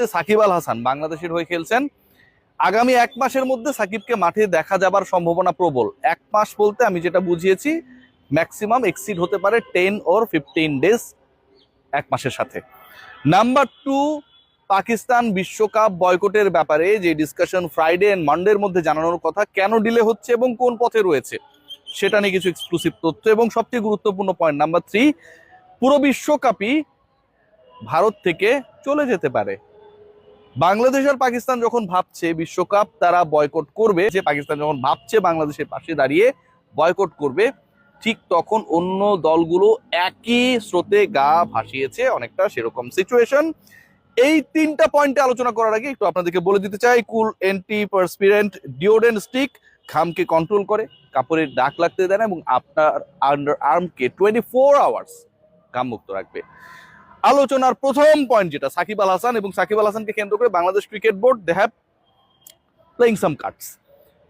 হচ্ছে সাকিব আল হাসান, বাংলাদেশের হয়ে খেলছেন। আগামী এক মাসের মধ্যে সাকিবকে মাঠে দেখা যাবার সম্ভাবনা প্রবল। এক মাস বলতে আমি যেটা বুঝিয়েছি ম্যাক্সিমাম এক্সিড হতে পারে টেন ওর ফিফটিন ডেজ এক মাসের সাথে। নাম্বার টু পাকিস্তান বিশ্বকাপ বয়কটের ব্যাপারে যে ডিসকাশন ফ্রাইডে অ্যান্ড মানডের মধ্যে জানানোর কথা, কেন ডিলে হচ্ছে এবং কোন পথে রয়েছে, সেটা নিয়ে কিছু এক্সক্লুসিভ তথ্য এবং সবচেয়ে গুরুত্বপূর্ণ পয়েন্ট নাম্বার থ্রি পুরো বিশ্বকাপই ভারত থেকে চলে যেতে পারে। বাংলাদেশ আর পাকিস্তান যখন ভাবছে বিশ্বকাপ, তারা বয়কট করবে। যে পাকিস্তান যখন ভাবছে বাংলাদেশের পাশে দাঁড়িয়ে বয়কট করবে, ঠিক তখন অন্য দলগুলো একই স্রোতে গা ভাসিয়েছে অনেকটা সেরকম সিচুয়েশন এই তিনটা পয়েন্টে আলোচনা করার আগে একটু আপনাদেরকে বলে দিতে চাই cool anti perspirant deodorant stick ঘামকে control করে, কাপড়ের ডাক লাগতে দেয় না এবং আপনার আন্ডার আর্মকে টোয়েন্টি ফোর আওয়ার্স ঘামমুক্ত রাখবে। আলোচনার প্রথম পয়েন্ট যেটা, সাকিব আল হাসান এবং সাকিব আল হাসানকে কেন্দ্র করে Bangladesh cricket board they have playing some cards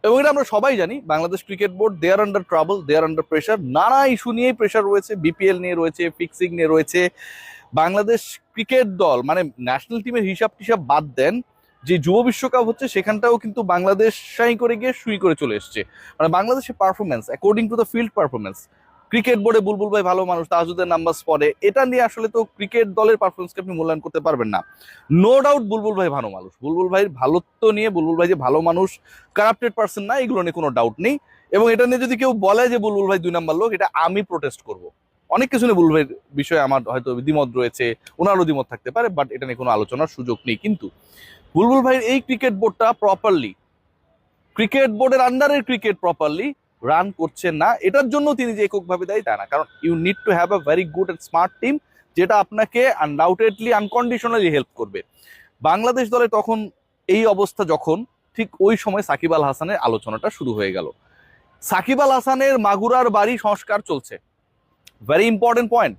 এবং এটা আমরা সবাই জানি, Bangladesh cricket board they're under trouble they're under pressure নানা ইস্যু নিয়েই প্রেশার রয়েছে বিপিএল নিয়ে রয়েছে ফিক্সিং নিয়ে রয়েছে। বাংলাদেশ ক্রিকেট দল মানে ন্যাশনাল টিমের হিসাব টিসাব বাদ দেন, যে যুব বিশ্বকাপ হচ্ছে, সেখানটাও কিন্তু বাংলাদেশ সাই করে গিয়ে সুই করে চলে এসছে। মানে বাংলাদেশের performance according to the field performance cricket বোর্ডে বুলবুল ভাই ভালো মানুষ তাজুদের নাম্বার পরে এটা নিয়ে আসলে তো ক্রিকেট দলের পারফরমেন্সকে আপনি মূল্যায়ন করতে পারবেন না। নো ডাউট বুলবুল ভাই ভালো মানুষ। বুলবুল ভাইয়ের ভালোত্ব নিয়ে, বুলবুল ভাই যে ভালো মানুষ কারাপ্টেড পার্সন না, এগুলো নিয়ে কোনো ডাউট নেই। এবং এটা নিয়ে যদি কেউ বলে যে বুলবুল ভাই দুই নাম্বার লোক, এটা আমি প্রোটেস্ট করব। অনেক কিছু নিয়ে বুলবুল ভাইয়ের বিষয়ে আমার হয়তো দ্বিমত রয়েছে, ওনারও দ্বিমত থাকতে পারে বাট এটা নিয়ে কোনো আলোচনার সুযোগ নেই। কিন্তু বুলবুল ভাইয়ের এই ক্রিকেট বোর্ডটা প্রপারলি ক্রিকেট বোর্ডের আন্ডারের ক্রিকেট প্রপারলি রান করছেন না, এটার জন্য তিনি যে এককভাবে দায়ী তা না। কারণ you need to have a very good and smart team যেটা আপনাকে আনডাউটেডলি আনকন্ডিশনালি হেল্প করবে। বাংলাদেশ দলে তখন এই অবস্থা যখন, ঠিক ওই সময় সাকিব আল হাসানের আলোচনাটা শুরু হয়ে গেল। সাকিব আল হাসানের মাগুরার বাড়ি সংস্কার চলছে। Very important point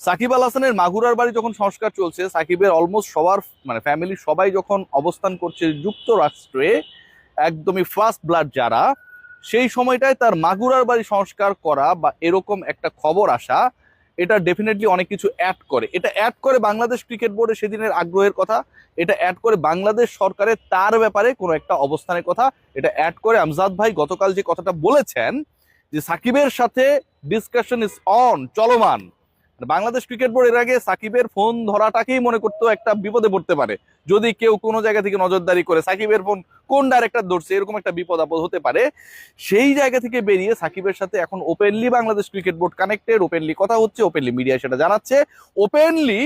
Shakib Al হাসানের মাগুরার বাড়ি যখন সংস্কার চলছে, সাকিবের অলমোস্ট সবার মানে ফ্যামিলির সবাই যখন অবস্থান করছে যুক্তরাষ্ট্রে, একদমই ফার্স্ট ব্লাড যারা সেই সময়টায় তার মাগুরার বাড়ি সংস্কার করা বা এরকম একটা খবর আসা, এটা ডেফিনেটলি অনেক কিছু অ্যাড করে। এটা অ্যাড করে বাংলাদেশ ক্রিকেট বোর্ডে সেদিনের আগ্রহের কথা, এটা অ্যাড করে বাংলাদেশ সরকারের তার ব্যাপারে কোনো একটা অবস্থানের কথা, এটা অ্যাড করে আমজাদ ভাই গতকাল যে কথাটা বলেছেন, যে সাকিবের সাথে ডিসকাশন ইজ অন চলমান। বাংলাদেশ ক্রিকেট বোর্ড এর আগে সাকিবের ফোন ধরাটাকেই মনে করতো একটা বিপদে পড়তে পারে। যদি কেউ কোনো জায়গা থেকে নজরদারি করে সাকিবের ফোন কোন ডাইরেক্টর ধরছে, এরকম একটা বিপদ আপদ হতে পারে। সেই জায়গা থেকে বেরিয়ে সাকিবের সাথে এখন openly Bangladesh cricket board connected openly কথা হচ্ছে ওপেনলি মিডিয়া সেটা জানাচ্ছে। Openly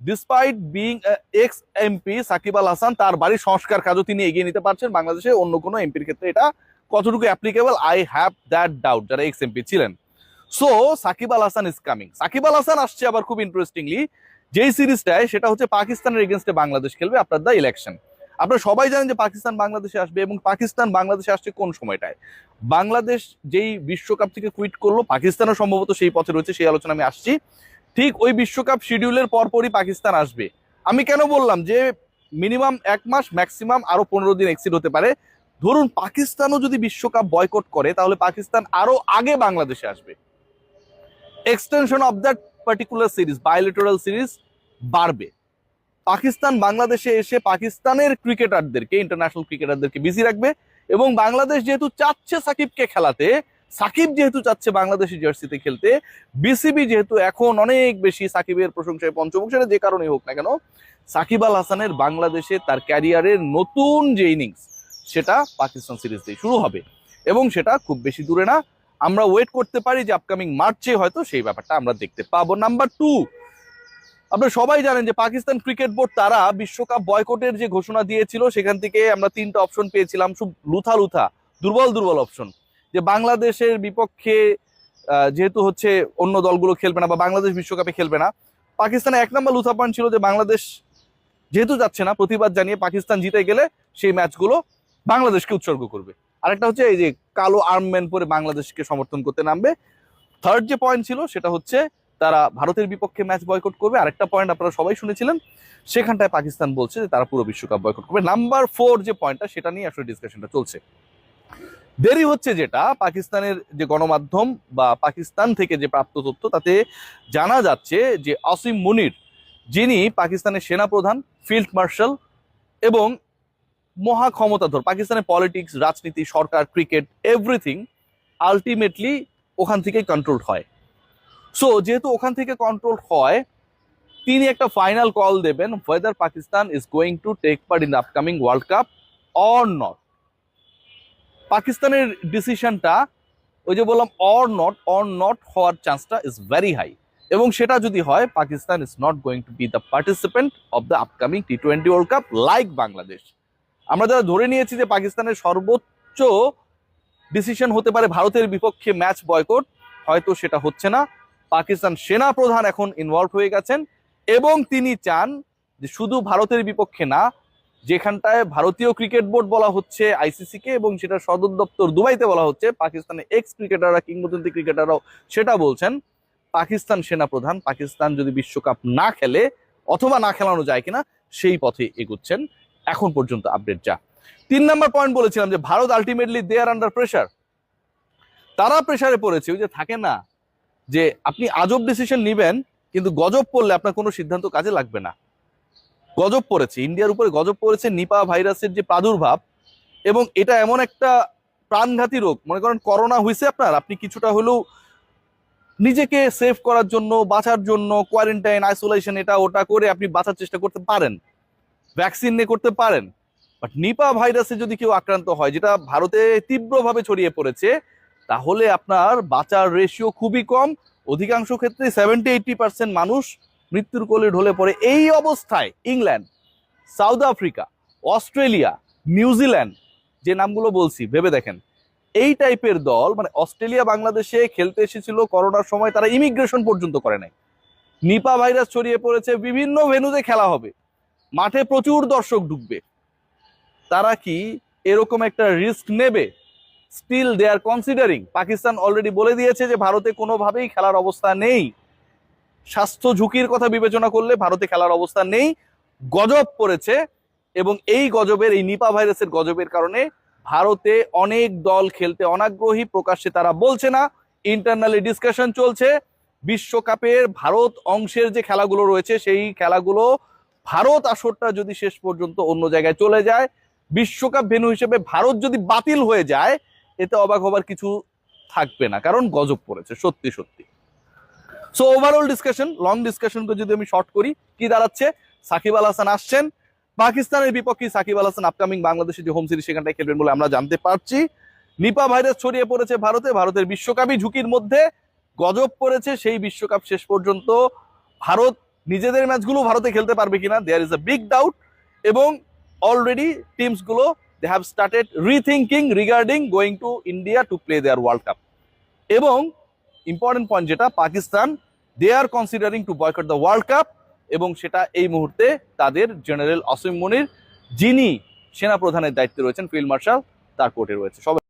despite being ex MP Shakib Al Hasan, তার বাড়ির সংস্কার কাজও তিনি এগিয়ে নিতে পারছেন বাংলাদেশে। অন্য কোনো এমপির ক্ষেত্রে এটা কতটুকু applicable I have that doubt যারা এক্স এমপি ছিলেন। So Shakib Al Hasan is coming Shakib Al Hasan আসছে আবার খুব ইন্টারেস্টিংলি যেই সিরিজটায়, সেটা হচ্ছে পাকিস্তানের এগেনস্টে বাংলাদেশ খেলবে আপনার দ্য ইলেকশন আপনারা সবাই জানেন যে পাকিস্তান বাংলাদেশে আসবে এবং পাকিস্তান বাংলাদেশে আসছে কোন সময়টায়? বাংলাদেশ যেই বিশ্বকাপ থেকে কুইট করল, পাকিস্তানও সম্ভবত সেই পথে রয়েছে, সেই আলোচনা আমি আসছি। ঠিক ওই বিশ্বকাপ শিডিউলের পরপরই পাকিস্তান আসবে। আমি কেন বললাম যে মিনিমাম এক মাস ম্যাক্সিমাম আরও পনেরো দিন এক্সিড হতে পারে। ধরুন পাকিস্তানও যদি বিশ্বকাপ বয়কট করে, তাহলে পাকিস্তান আরও আগে বাংলাদেশে আসবে। Extension of that particular series bilateral series বাড়বে। পাকিস্তান বাংলাদেশে এসে পাকিস্তানের ক্রিকেটারদেরকে ইন্টারন্যাশনাল ক্রিকেটারদেরকে বিজি রাখবে এবং বাংলাদেশ যেহেতু চাচ্ছে সাকিবকে খেলাতে, সাকিব যেহেতু চাচ্ছে বাংলাদেশি জার্সিতে খেলতে বিসিবি যেহেতু এখন অনেক বেশি সাকিবের প্রশংসায় পঞ্চমুখ যে কারণে হোক না কেন, সাকিব আল হাসানের বাংলাদেশে তার ক্যারিয়ারের নতুন যে ইনিংস সেটা পাকিস্তান সিরিজ দিয়ে শুরু হবে এবং সেটা খুব বেশি দূরে না। আমরা ওয়েট করতে পারি যে আপকামিং মার্চে হয়তো সেই ব্যাপারটা আমরা দেখতে পাবো। নাম্বার টু আপনারা সবাই জানেন যে পাকিস্তান ক্রিকেট বোর্ড তারা বিশ্বকাপ বয়কটের যে ঘোষণা দিয়েছিল, সেখান থেকে আমরা তিনটা অপশন পেয়েছিলাম, খুব লুথা লুথা, দুর্বল দুর্বল অপশন যে বাংলাদেশের বিপক্ষে যেহেতু হচ্ছে অন্য দলগুলো খেলবে না বা বাংলাদেশ বিশ্বকাপে খেলবে না, পাকিস্তানে এক নম্বর লুথা পয়েন্ট ছিল যে বাংলাদেশ যেহেতু যাচ্ছে না, প্রতিবাদ জানিয়ে পাকিস্তান জিতে গেলে সেই ম্যাচগুলো বাংলাদেশকে উৎসর্গ করবে। আরেকটা হচ্ছে এই যে কালো আর্মম্যান পরে বাংলাদেশকে সমর্থন করতে নামবে। থার্ড যে পয়েন্ট ছিল, সেটা হচ্ছে তারা ভারতের বিপক্ষে ম্যাচ বয়কট করবে। আরেকটা পয়েন্ট আপনারা সবাই শুনেছিলেন, সেখানটায় পাকিস্তান বলছে যে তারা পুরো বিশ্বকাপ বয়কট করবে। নাম্বার ফোর যে পয়েন্টটা সেটা নিয়ে আসলে ডিসকাশনটা চলছে। দেরি হচ্ছে যেটা, পাকিস্তানের যে গণমাধ্যম বা পাকিস্তান থেকে যে প্রাপ্ত তথ্য, তাতে জানা যাচ্ছে যে আসিম মুনির, যিনি পাকিস্তানের সেনাপ্রধান, ফিল্ড মার্শাল এবং মহা ক্ষমতাধর পাকিস্তানের পলিটিক্স রাজনীতি, সরকার ক্রিকেট এভরিথিং আলটিমেটলি ওখান থেকে কন্ট্রোল হয়। সো যেহেতু ওখান থেকে কন্ট্রোল হয়, তিনি একটা ফাইনাল কল দেবেন whether Pakistan is going to take part in the upcoming world cup or not পাকিস্তানের ডিসিশনটা ওই যে বললাম অর নট অর নট হওয়ার চান্সটা ইজ ভেরি হাই এবং সেটা যদি হয়, Pakistan is not going to be the participant of the upcoming T twenty world cup like Bangladesh আমরা যারা ধরে নিয়েছি যে পাকিস্তানের সর্বোচ্চ ডিসিশন হতে পারে ভারতের বিপক্ষে ম্যাচ বয়কট হয়তো সেটা হচ্ছে না। পাকিস্তান সেনা প্রধান এখন ইনভলভ হয়ে গেছেন এবং তিনি চান যে শুধু ভারতের বিপক্ষে না, যেখানটায় ভারতীয় ক্রিকেট বোর্ড বলা হচ্ছে আইসিসি কে এবং সেটা সদর দপ্তর দুবাইতে বলা হচ্ছে, পাকিস্তানের এক্স ক্রিকেটাররা কিংবদন্তি ক্রিকেটাররাও সেটা বলছেন। পাকিস্তান সেনা প্রধান, পাকিস্তান যদি বিশ্বকাপ না খেলে অথবা না খেলানো যায় কিনা, সেই পথে এগুচ্ছেন। এখন পর্যন্ত আপডেট যা। তিন নম্বর পয়েন্ট বলেছিলাম যে Bharat ultimately they are under pressure তারা প্রেশারে পড়েছে, ওই যে থাকে না, যে আপনি আজব ডিসিশন নিবেন, কিন্তু গজব পড়লে আপনার কোনো সিদ্ধান্ত কাজে লাগবে না। গজব পড়েছে, ইন্ডিয়ার উপরে গজব পড়েছে নিপা ভাইরাসের যে প্রাদুর্ভাব, এবং এটা এমন একটা প্রাণঘাতী রোগ। মনে করেন করোনা হয়েছে আপনার, আপনি কিছুটা হলেও নিজেকে সেভ করার জন্য, বাঁচার জন্য কোয়ারেন্টাইন আইসোলেশন এটা, ওটা করে আপনি বাঁচার চেষ্টা করতে পারেন। ভ্যাকসিন নিয়ে করতে পারেন। বাট নিপা ভাইরাসে যদি কেউ আক্রান্ত হয়, যেটা ভারতে তীব্রভাবে ছড়িয়ে পড়েছে, তাহলে আপনার বাঁচার রেশিও খুবই কম। অধিকাংশ ক্ষেত্রে সেভেন্টি এইটি পার্সেন্ট মানুষ মৃত্যুর কোলে ঢলে পড়ে এই অবস্থায়। England South Africa Australia New Zealand যে নামগুলো বলছি, ভেবে দেখেন। এই টাইপের দল মানে অস্ট্রেলিয়া, বাংলাদেশে খেলতে এসেছিল করোনার সময়, তারা ইমিগ্রেশন পর্যন্ত করে নাই। নিপা ভাইরাস ছড়িয়ে পড়েছে, বিভিন্ন ভেন্যুতে খেলা হবে। মাঠে প্রচুর দর্শক ঢুকবে। তারা কি এরকম একটা রিস্ক নেবে? Still they are considering Pakistan already বলে দিয়েছে যে, ভারতে কোনোভাবেই খেলার অবস্থা নেই। স্বাস্থ্য ঝুঁকির কথা বিবেচনা করলে ভারতে খেলার অবস্থা নেই। গজব পড়েছে এবং এই গজবের, এই নিপা ভাইরাসের গজবের কারণে ভারতে অনেক দল খেলতে অনাগ্রহী, প্রকাশ্যে তারা বলছে না। ইন্টারনালি ডিসকাশন চলছে। বিশ্বকাপের ভারত অংশের যে খেলাগুলো রয়েছে, সেই খেলাগুলো ভারত আসরটা যদি শেষ পর্যন্ত অন্য জায়গায় চলে যায়, বিশ্বকাপ ভেন্যু হিসেবে ভারত যদি বাতিল হয়ে যায়, এতে অবাক হবার কিছু থাকবে না, কারণ গজব পড়েছে, সত্যি সত্যি। সো ওভারঅল ডিসকাশন লং ডিসকাশনকে যদি আমি শর্ট করি, কি দাঁড়াচ্ছে? সাকিব আল হাসান আসছেন। পাকিস্তানের বিপক্ষে সাকিব আল হাসান আপকামিং বাংলাদেশের যে হোম সিরিজ সেখানটায় খেলবেন বলে আমরা জানতে পারছি। নিপা ভাইরাস ছড়িয়ে পড়েছে ভারতে, ভারতের বিশ্বকাপই ঝুঁকির মধ্যে। গজব পড়েছে সেই বিশ্বকাপ শেষ পর্যন্ত। ভারত নিজেদের ম্যাচগুলো ভারতে খেলতে পারবে কিনা there is a big doubt এবং already টিমসগুলো they have started rethinking regarding going to India to play their world cup এবং ইম্পর্টেন্ট পয়েন্ট যেটা Pakistan they are considering to boycott the world cup এবং সেটা এই মুহূর্তে তাদের জেনারেল অসীম মনির, যিনি সেনাপ্রধানের দায়িত্বে রয়েছেন ফিল্ড মার্শাল তার কোর্টে রয়েছে। সবাই